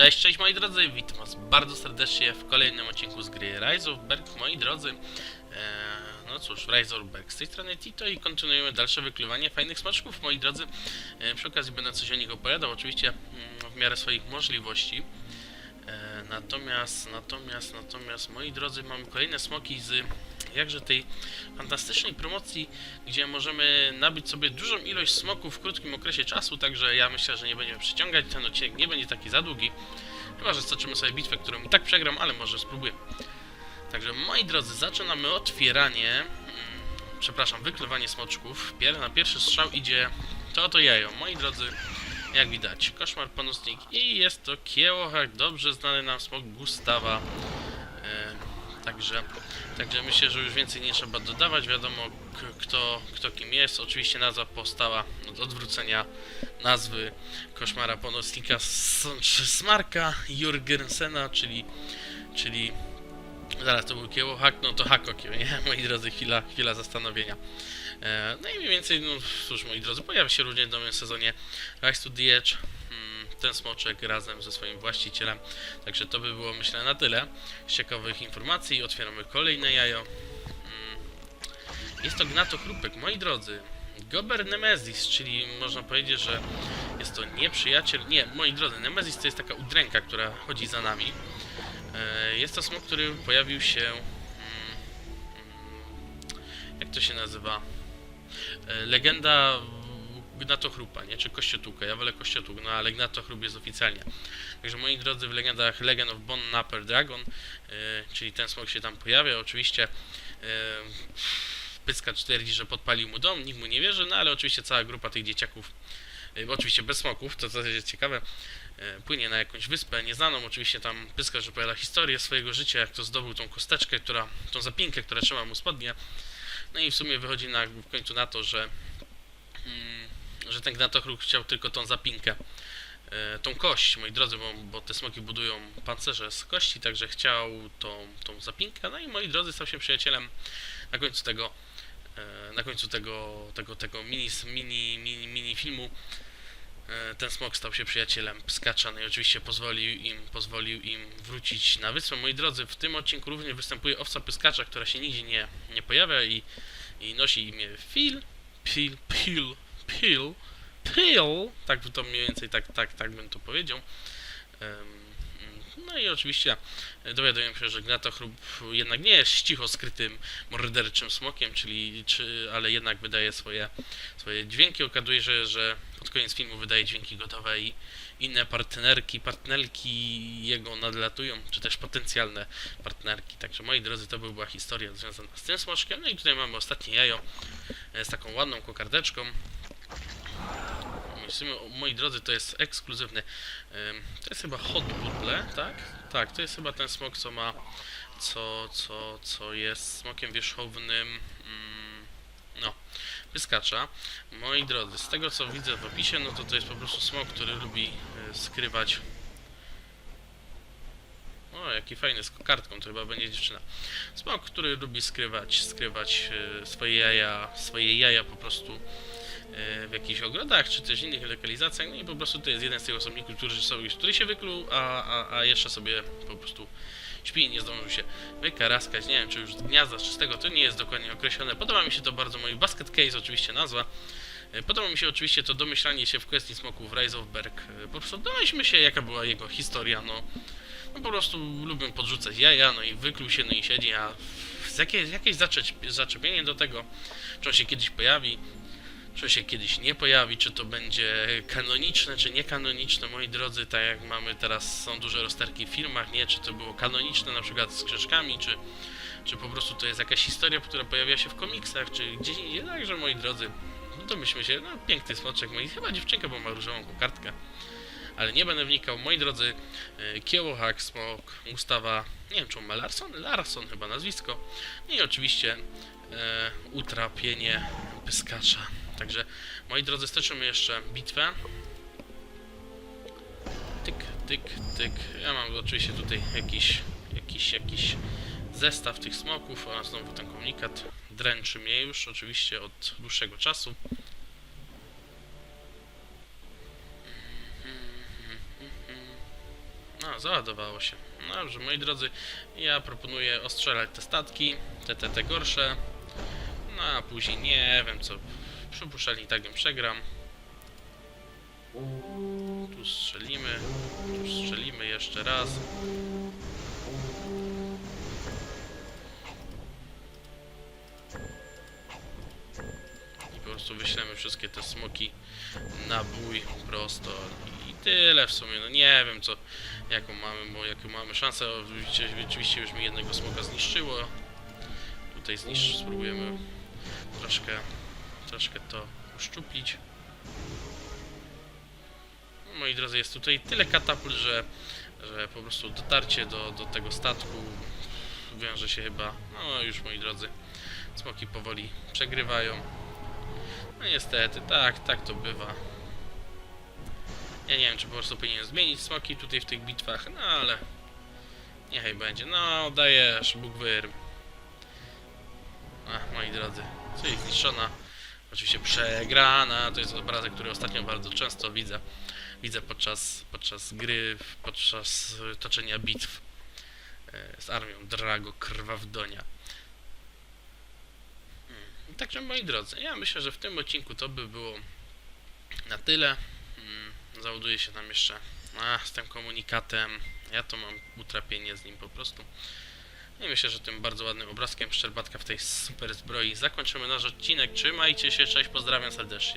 Cześć, cześć moi drodzy, witam was bardzo serdecznie w kolejnym odcinku z gry Rise of Berg, moi drodzy. Eee, no cóż, Rise of Berg z tej strony Tito i kontynuujemy dalsze wykluwanie fajnych smaczków, moi drodzy. Eee, przy okazji będę coś o nich opowiadał, oczywiście mm, w miarę swoich możliwości. Eee, natomiast, natomiast, natomiast, moi drodzy, mamy kolejne smoki z jakże tej fantastycznej promocji, gdzie możemy nabyć sobie dużą ilość smoków w krótkim okresie czasu, także ja myślę, że nie będziemy przyciągać, ten odcinek nie będzie taki za długi. Chyba, że stoczymy sobie bitwę, którą i tak przegram, ale może spróbuję. Także moi drodzy, zaczynamy otwieranie, mm, przepraszam, wykrywanie smoczków. Pier na pierwszy strzał idzie to oto jajo. Moi drodzy, jak widać, koszmar panusnik i jest to kiełochak, dobrze znany nam smok Gustawa. Także, także myślę, że już więcej nie trzeba dodawać. Wiadomo, kto, kto kim jest. Oczywiście nazwa powstała od odwrócenia nazwy koszmara czy Smarka Jurgensena, czyli, czyli zaraz to był Kiełohak, no to Hakokio, nie? Moi drodzy, chwila, chwila zastanowienia. E, no i mniej więcej, no cóż, moi drodzy, pojawia się również w nowym sezonie Rise to the Edge. Ten smoczek razem ze swoim właścicielem. Także to by było, myślę, na tyle z ciekawych informacji. Otwieramy kolejne jajo. Mm, Jest to Gnato Chrupek, moi drodzy. Gober Nemesis, czyli można powiedzieć, że jest to nieprzyjaciel. Nie, moi drodzy, Nemesis to jest taka udręka, która chodzi za nami. E, Jest to smok, który pojawił się. mm, mm, Jak to się nazywa? E, Legenda Gnatochrupa, nie? Czy Kościotłuka. Ja wolę Kościotłuk, no ale Gnatochrup jest oficjalnie. Także moi drodzy, w legendach Legend of Bon Napper Dragon, e, czyli ten smok się tam pojawia, oczywiście. E, Pyska twierdzi, że podpalił mu dom, nikt mu nie wierzy, no ale oczywiście cała grupa tych dzieciaków, e, oczywiście bez smoków, to co jest ciekawe, płynie na jakąś wyspę nieznaną, oczywiście tam Pyskarz opowiada historię swojego życia, jak to zdobył tą kosteczkę, która, tą zapinkę, która trzyma mu spodnie, no i w sumie wychodzi na, w końcu na to, że, że ten Gnatochruk chciał tylko tą zapinkę, e, tą kość, moi drodzy, bo, bo te smoki budują pancerze z kości, także chciał tą, tą zapinkę, no i moi drodzy stał się przyjacielem na końcu tego e, na końcu tego, tego, tego mini, mini, mini, mini filmu. E, ten smok stał się przyjacielem Pskacza, no i oczywiście pozwolił im, pozwolił im wrócić na wyspę. Moi drodzy, w tym odcinku również występuje owca Pyskacza, która się nigdzie nie, nie pojawia i, i nosi imię Phil, Pil, Pil, Pil, Pil, tak to mniej więcej, tak, tak, tak bym to powiedział. No i oczywiście dowiaduję się, że Gnatochrub jednak nie jest cicho skrytym morderczym smokiem, czyli, czy, ale jednak wydaje swoje, swoje dźwięki. Okazuje się, że pod koniec filmu wydaje dźwięki gotowe i inne partnerki, partnerki jego nadlatują, czy też potencjalne partnerki. Także moi drodzy, to by była historia związana z tym smoczkiem. No i tutaj mamy ostatnie jajo e, z taką ładną kokardeczką. W sumie, moi drodzy, to jest ekskluzywny. To jest chyba Hot Butler, tak? Tak, to jest chyba ten smok, co ma. Co, co, co jest smokiem wierzchownym. Mm, no, wyskacza. Moi drodzy, z tego co widzę w opisie, no to to jest po prostu smok, który lubi e, skrywać. O, jaki fajny z kokardką, to chyba będzie dziewczyna. Smok, który lubi skrywać, skrywać e, swoje jaja, swoje jaja po prostu w jakichś ogrodach, czy też innych lokalizacjach, no i po prostu to jest jeden z tych osobników, który, sobie, który się wykluł, a, a, a jeszcze sobie po prostu śpi nie zdążył się wykaraskać, nie wiem czy już z gniazda, czy z tego, to nie jest dokładnie określone. Podoba mi się to bardzo, mój basket case oczywiście nazwa. E, Podoba mi się oczywiście to domyślanie się w kwestii smoków Rise of Berg. E, Po prostu domyślmy się jaka była jego historia, no. No po prostu lubię podrzucać jaja, no i wykluł się, no i siedzi, a jakieś zaczep, zaczepienie do tego, czy on się kiedyś pojawi, czy się kiedyś nie pojawi, czy to będzie kanoniczne, czy niekanoniczne, moi drodzy, tak jak mamy teraz, są duże rozterki w filmach, nie, czy to było kanoniczne na przykład z krzyżkami, czy, czy po prostu to jest jakaś historia, która pojawia się w komiksach, czy gdzieś indziej, także moi drodzy, no to myślmy się, no piękny smoczek, moi, chyba dziewczynka, bo ma różową kartkę, ale nie będę wnikał, moi drodzy, e, Kiełohak, Smok, Mustawa, nie wiem czy on ma Larson, Larson chyba nazwisko, no i oczywiście e, utrapienie pyskacza. Także, moi drodzy, stoczymy jeszcze bitwę. Tyk, tyk, tyk. Ja mam oczywiście tutaj jakiś, jakiś, jakiś zestaw tych smoków oraz znowu ten komunikat. Dręczy mnie już oczywiście od dłuższego czasu. załadowało się. No Dobrze, moi drodzy, ja proponuję ostrzelać te statki, te, te, te gorsze. No a później nie wiem co. Przypuszczalnie i tak bym przegram. Tu strzelimy, tu strzelimy jeszcze raz. I po prostu wyślemy wszystkie te smoki na bój prosto i tyle w sumie, no nie wiem co, jaką mamy, bo jaką mamy szansę, oczywiście już mi jednego smoka zniszczyło, tutaj zniszcz, spróbujemy troszkę, troszkę to uszczuplić. No, moi drodzy, jest tutaj tyle katapult, że, że po prostu dotarcie do, do tego statku wiąże się chyba, no już moi drodzy, smoki powoli przegrywają. No niestety, tak, tak to bywa. Ja nie wiem, czy po prostu powinienem zmienić smoki tutaj w tych bitwach, no ale... Niechaj będzie. No, dajesz, Bóg wyrm. Ach, moi drodzy, czyli zniszczona. Oczywiście przegrana, to jest obrazek, który ostatnio bardzo często widzę. Widzę podczas, podczas gry, podczas toczenia bitw e, z armią Drago Krwawdonia. Hmm. Także moi drodzy, ja myślę, że w tym odcinku to by było na tyle. Hmm, Załaduje się tam jeszcze z tym komunikatem. Ja to mam utrapienie z nim po prostu. I myślę, że tym bardzo ładnym obrazkiem Szczerbatka w tej super zbroi zakończymy nasz odcinek. Trzymajcie się, cześć, pozdrawiam serdecznie.